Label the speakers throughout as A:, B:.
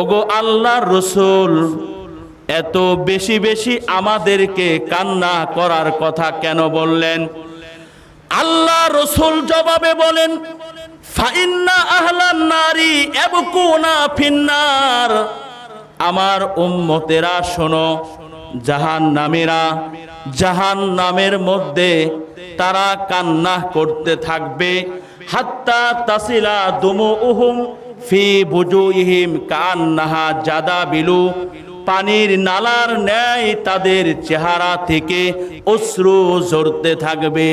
A: ওগো আল্লাহর রসুল, এত বেশি বেশি আমাদেরকে কান্না করার কথা কেন বললেন? আল্লাহ রসুল জবাবে বলেন, ফাইন্না আহলান নারী এবকুনা ফিন্নার। আমার উম্মতেরা শোনো জাহান নামেরা জাহান নামের মধ্যে তারা কান্না করতে থাকবে, হাত্তা তাসিলা দুমু উহুম ফি বুজুইহিম কান্নাহা জাদা বিলু। পানির নালার ন্যায় তাদের চেহারা থেকে অশ্রু ঝরতে থাকবে।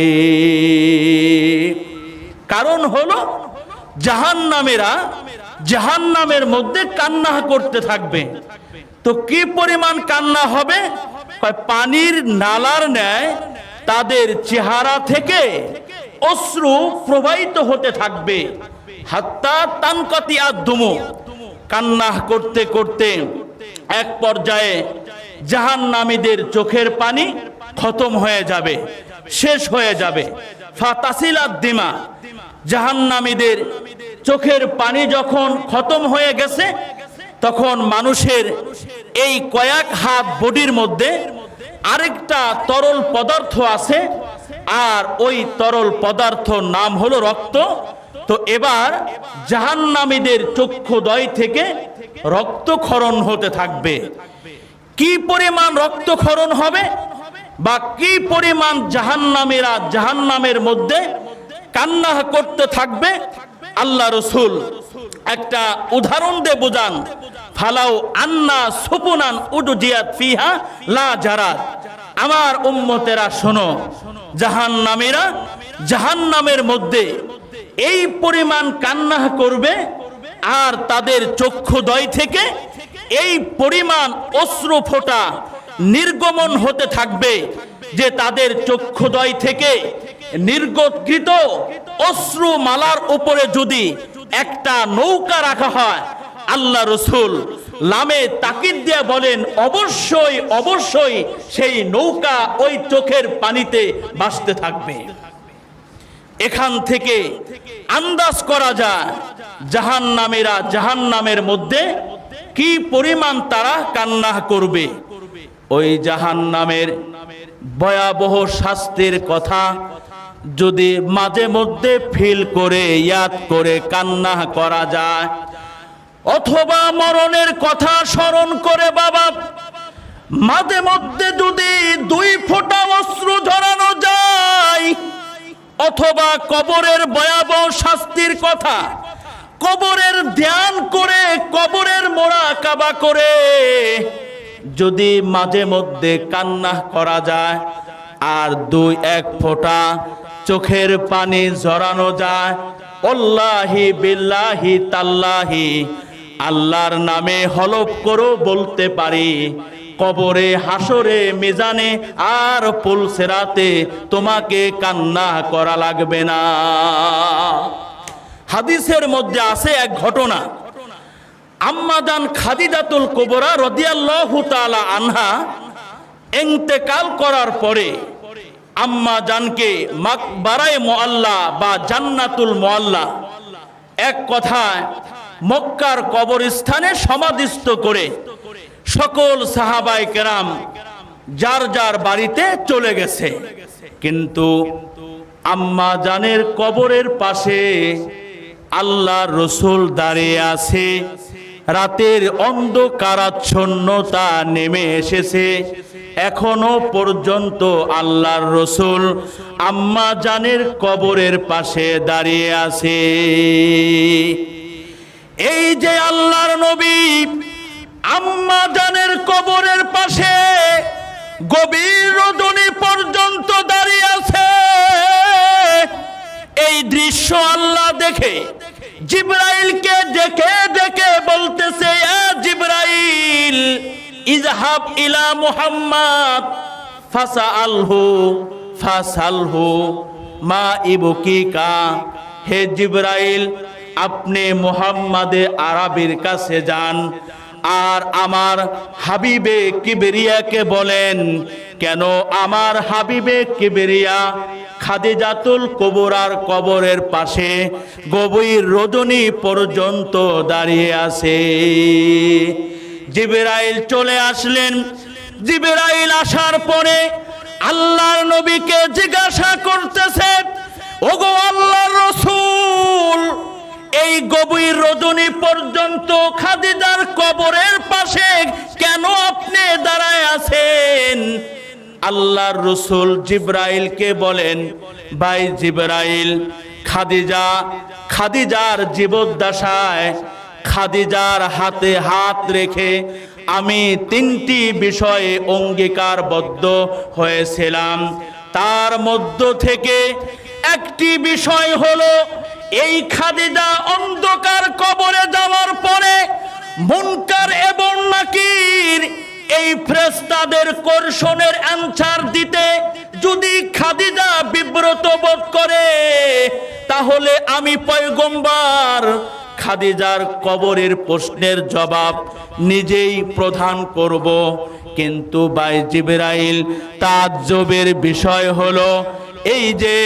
A: কারণ হলো, জাহান্নামেরা জাহান্নামের মধ্যে কান্না করতে থাকবে। তো কি পরিমাণ কান্না হবে? পানির নালার ন্যায় তাদের চেহারা থেকে অশ্রু প্রবাহিত হতে থাকবে। হাত্তা তানকতি আদুমু কান্না করতে করতে এক পর্যায়ে জাহান্নামীদের চোখের পানি খতম হয়ে যাবে, শেষ হয়ে যাবে। ফাতাসিলাদ দিমা জাহান্নামীদের চোখের পানি যখন খতম হয়ে গেছে, তখন মানুষের এই কয়েক হাত বডির মধ্যে আরেকটা তরল পদার্থ আছে আর ওই তরল পদার্থ নাম হলো রক্ত। তো এবার জাহান্নামীদের চক্ষুদয় থেকে রক্তক্ষরণ হতে থাকবে। কি পরিমাণ রক্তক্ষরণ হবে বা কি পরিমাণ জাহান্নামীরা জাহান্নামের মধ্যে কান্না করতে থাকবে, আল্লাহ রসুল একটা উদাহরণ দিয়ে বোঝান। ফালাও আন্না সুপুনান উডুজিয়াত ফিহা লা জারাত আমার উম্মতেরা শোনো, জাহান্নামীরা জাহান্নামের মধ্যে এই পরিমাণ কান্না করবে আর তাদের চক্ষুদয় থেকে এই পরিমাণ অশ্রু ফোঁটা নির্গমন হতে থাকবে যে তাদের চক্ষুদয় থেকে নির্গতকৃত অশ্রু মালার উপরে যদি একটা নৌকা রাখা হয় আল্লাহ রসুল লামে তাকিদ দিয়ে বলেন, অবশ্যই অবশ্যই সেই নৌকা ওই চোখের পানিতে ভাসতে থাকবে। এখান থেকে আন্দাজ করা যায় জাহান নামেরা জাহান নামের মধ্যে কি পরিমাণ তারা কান্না করবে। ওই জাহান নামের ভয়াবহ শাস্তির কথা যদি মাঝে মধ্যে ফিল করে, ইয়াদ করে কান্না করা যায় অথবা মরণের কথা স্মরণ করে বাবা, মাঝে মধ্যে যদি দুই ফোঁটা অস্ত্র ঝরানো যায়, অথবা কবরের ভয়াবহ শাস্তির কথা, কবরের ধ্যান করে কবরের মোড়া কাবা করে, যদি মাঝে মধ্যে কান্না করা যায়, আর দুই এক ফোঁটা চোখের পানি জড়ানো যায়, অল্লাহি বিল্লাহি তাল্লাহি আল্লাহর নামে হলফ করো, বলতে পারি। কবরে হাসরে মেজানে আর পুলসেরাতে তোমাকে কান্না করা লাগবে না। হাদিসের মধ্যে আছে এক ঘটনা। আম্মাদান খাদিজাতুল কুবরা রদিয়াল্লাহু তাআলা আনহা ইন্তেকাল করার পরে আম্মা জানকে মাকবারায় মোয়াল্লা বা জান্নাতুল মোয়াল্লা এক কথায় মক্কার কবরস্থানে সমাধিস্থ করে সকল সাহাবাই কেরাম যার যার বাড়িতে চলে গেছে। কিন্তু আম্মা জানের কবরের পাশে আল্লাহ রসুল দাঁড়িয়ে আছে। রাতের অন্ধকারাচ্ছন্নতা নেমে এসেছে। এখনও পর্যন্ত আল্লাহর রসুল আম্মা জানের কবরের পাশে দাঁড়িয়ে আছে। এই যে আল্লাহর নবী, আম্মা জানের কবরের পাশে গভীর রজনী পর্যন্ত দাঁড়িয়ে আছে। এই দৃশ্য আল্লাহ দেখে জিব্রাইলকে দেখে দেখে বলতেছে জিব্রাইল ইজহাব ইলা মুহাম্মদ ফাসা আলহু ফাসালহু, মা ইবুকিকা, হে জিব্রাইল আপনি মুহাম্মাদে আরবির কাছে যান। আর আমার হাবিবে কিবেরিয়াকে বলেন, কেন আমার হাবিবে কিবেরিয়া খাদিজাতুল কবরার কবরের পাশে গভীর রজনী পর্যন্ত দাঁড়িয়ে আছে? জিবেরাইল চলে আসলেন। জিবেরাইল আসার পরে আল্লাহর নবীকে জিজ্ঞাসা করতেছে, ওগো আল্লাহর রসুল এই গভীর রজনী পর্যন্ত খাদিজার কবরের পাশে কেন আপনি দাঁড়ায় আছেন? আল্লাহর রসুল জিব্রাইলকে বলেন, ভাই জিব্রাইল, খাদিজা, খাদিজার জীবদ্দশায় খাদিজার হাতে হাত রেখে আমি তিনটি বিষয়ে অঙ্গীকারবদ্ধ হয়েছিলাম। তার মধ্য থেকে একটি বিষয় হলো, এই খাদিজা এই ফ্রেস্তাদের কর্ষণের অ্যান্সার দিতে যদি খাদিজা বিব্রত বোধ করে, তাহলে আমি পয়গম্বার খাদিজার কবরের প্রশ্নের জবাব নিজেই প্রদান করব। কিন্তু বাই জিবরাইল, তাজ্জবের বিষয় হলো এই যে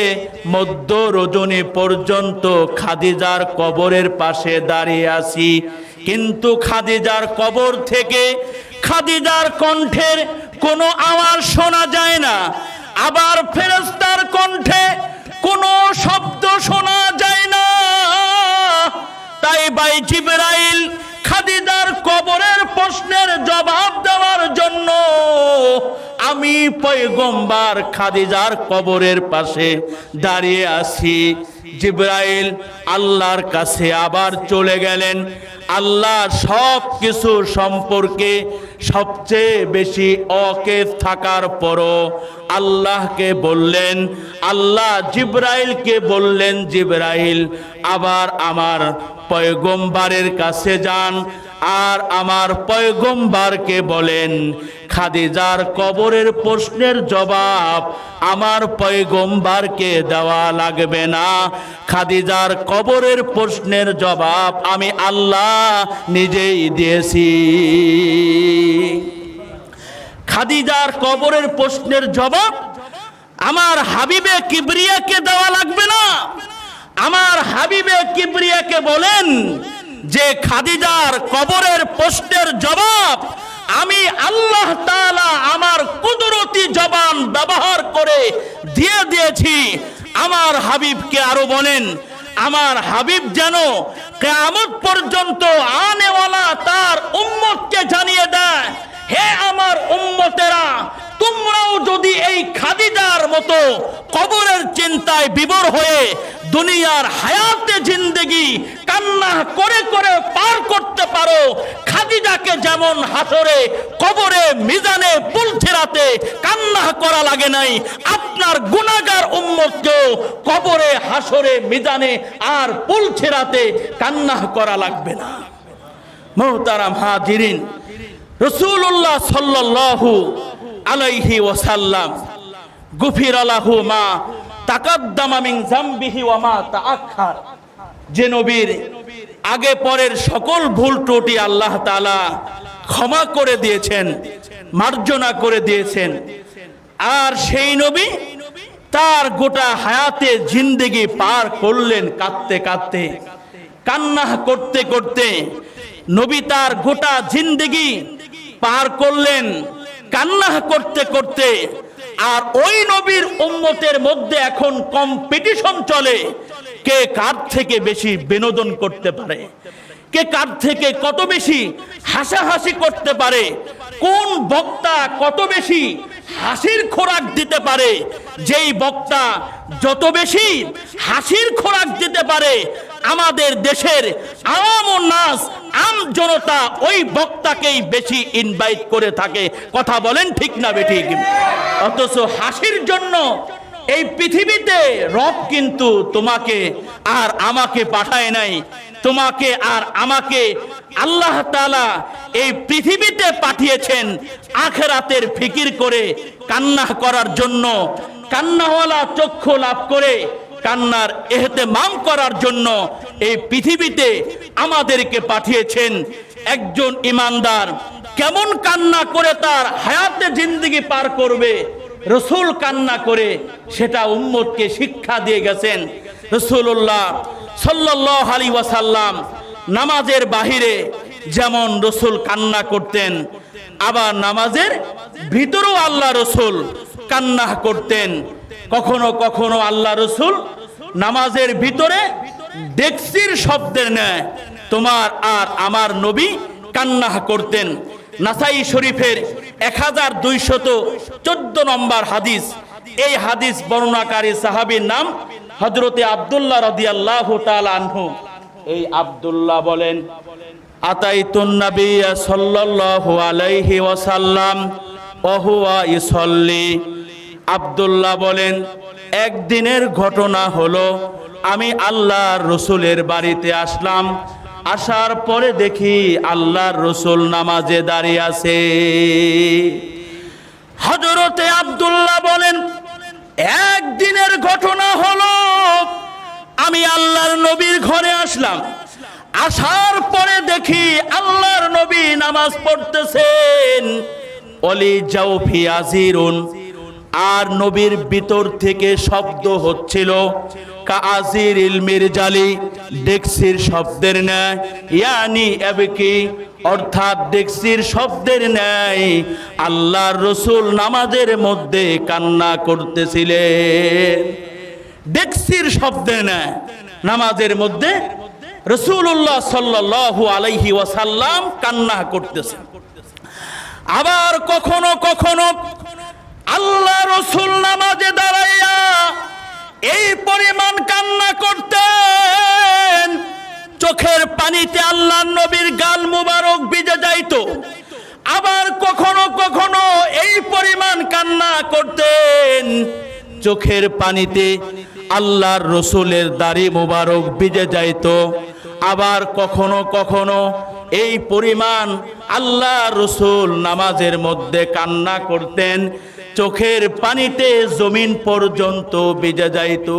A: মধ্য রজনী পর্যন্ত খাদিজার কবরের পাশে দাঁড়িয়ে আছি কিন্তু খাদিজার কবর থেকে খাদিজার কণ্ঠের কোনো আওয়াজ শোনা যায় না। আবার ফেরেস্তার কণ্ঠে কোনো শব্দ শোনা যায় না। তাই বাই জিবরাইল খাদিজার কবরের প্রশ্নের জবাব দেওয়ার জন্য আমি পয়গম্বার খাদিজার কবরের পাশে দাঁড়িয়ে আছি। জিব্রাইল আল্লাহর কাছে আবার চলে গেলেন। আল্লাহ সব কিছু সম্পর্কে সবচেয়ে বেশি অকেত থাকার পরও আল্লাহকে বললেন, আল্লাহ জিব্রাইলকে বললেন, জিব্রাইল, আবার আমার পয়গম্বারের কাছে যান আর আমার পয়গম্বারকে বলেন, খাদিজার কবরের প্রশ্নের জবাব আমার পয়গম্বারকে দেওয়া লাগবে না। খাদিজার কবরের প্রশ্নের জবাব আমি আল্লাহ নিজেই দিয়েছি। খাদিজার কবরের প্রশ্নের জবাব আমার হাবিবে কিবরিয়াকে দেওয়া লাগবে না। আমার হাবিবে কিবরিয়াকে বলেন যে খাদিজার কবরের প্রশ্নের জবাব, আমি আল্লাহ আমার কুদরতি জবান ব্যবহার করে দিয়ে দিয়েছি। আমার হাবিবকে আরও বলেন, আমার হাবিব যেন কেয়ামত পর্যন্ত আনেওয়ালা তার উম্মতকে জানিয়ে দেয়। হে আমার উম্মতেরা, তোমরাও যদি এই খাদিজার মতো কবরের চিন্তায় বিবর হয়ে দুনিয়ার হায়াতে জিন্দেগি কান্না করে করে পার করতে পারো, খাদিজাকে যেমন হাসরে, কবরে, মিজানে ছেড়াতে কান্না করা লাগে নাই, আপনার গুণাগার উম্মতকেও কবরে, হাসরে, মিজানে আর পুল ছেড়াতে কান্না করা লাগবে না। মোহতারাম হাজিরিন রসুল্লাহ সাল্লাল্লাহু আলাইহি ওয়াসাল্লাম, গুফির আলাহু মা তাকাদ্দামা মিন জামবিহি ওয়া মা তাআখার। যে নবীর আগে পরের সকল ভুল ত্রুটি আল্লাহ তাআলা ক্ষমা করে দিয়েছেন, মার্জনা করে দিয়েছেন। আর সেই নবী তার গোটা হায়াতে জিন্দেগি পার করলেন কাঁদতে কাঁদতে। কান্না করতে করতে নবী তার গোটা জিন্দেগি পার করলেন কান্না করতে করতে, আর ওই নবীর উম্মতের মধ্যে এখন কম্পিটিশন চলে। কে কার থেকে বেশি বিনোদন করতে পারে? কে কার থেকে কত বেশি হাসাহাসি করতে পারে? কোন বক্তা কত বেশি হাসির খোরাক দিতে পারে? যেই বক্তা যত বেশি হাসির খোরাক দিতে পারে, আমাদের দেশের আম নাস আম জনতা ওই বক্তাকেই বেশি ইনভাইট করে থাকে। কথা বলেন ঠিক না বেঠিক। অথচ হাসির জন্য এই পৃথিবীতে রব কিন্তু তোমাকে আর আমাকে পাঠায় নাই। তোমাকে আর আমাকে আল্লাহ তালা এই পৃথিবীতে পাঠিয়েছেন আখেরাতের ফিকির করে কান্না করার জন্য। কান্নাওয়ালা চক্ষু লাভ করে কান্নার এহতেমাম করার জন্য এই পৃথিবীতে আমাদেরকে পাঠিয়েছেন একজন ইমানদার। কেমন কান্না করে তার হায়াতে জিন্দগি পার করবে, রসুল কান্না করে সেটা উম্মতকে শিক্ষা দিয়ে গেছেন। রসুল্লাহ সাল্লাহ আলী ওয়াসাল্লাম নামাজের বাহিরে যেমন রসুল কান্না করতেন, আবার নামাজের ভিতরেও আল্লাহ রসুল কান্না করতেন। কখনো কখনো আল্লাহ রসুল নামাজের ভিতরে ডেক্সির শব্দের ন্যায় তোমার আর আমার নবী কান্না করতেন। নাসাই শরীফের এক হাজার দুইশত চোদ্দ নম্বর হাদিস। এই হাদিস বর্ণনাকারী সাহাবীর নাম হজরতে আবদুল্লাহ তাল আনহু। এই আবদুল্লাহ বলেন, আতাইতুন নবিয়া ইসল্লি আবদুল্লাহ বলেন, একদিনের ঘটনা হলো আমি আল্লাহর রসুলের বাড়িতে আসলাম। আসার পরে দেখি আল্লাহর রসুল নামাজে দাঁড়িয়ে আছে। হজরতে আবদুল্লাহ বলেন, একদিনের ঘটনা হলো, আমি আল্লাহর নবীর ঘরে আসলাম। আসার পরে দেখি আল্লাহর নবী নামাজ পড়তেছেন। অলি জাউফি আজিরুন আর নবীর ভিতর থেকে শব্দ হচ্ছিল কাজির ইলমির জালি, ডেক্সির শব্দের ন্যায়। ইয়ানি এবকি, অর্থাৎ ডেক্সির শব্দের ন্যায়। আল্লাহর রসুল নামাজের মধ্যে কান্না করতেছিলেন। ডেক্সির শব্দের ন্যায় নামাজের মধ্যে রসুল্লাহ সাল্লাহ আলাইহি ওয়াসাল্লাম কান্না করতেছেন আবার কখনো কখনো আল্লাহ রসুল নামাজে দাঁড়াইয়া এই পরিমাণ কান্না করতেন। চোখের পানিতে আল্লাহ নবীর গাল মুবারক ভিজে যাইত। আবার কখনো কখনো এই পরিমাণ কান্না করতেন। চোখের পানিতে আল্লাহর রসুলের দাড়ি মুবারক ভিজে যাইত। আবার কখনো কখনো এই পরিমাণ আল্লাহ রসুল নামাজের মধ্যে কান্না করতেন। চোখের পানিতে জমিন পর্যন্ত বেজা যাইতো।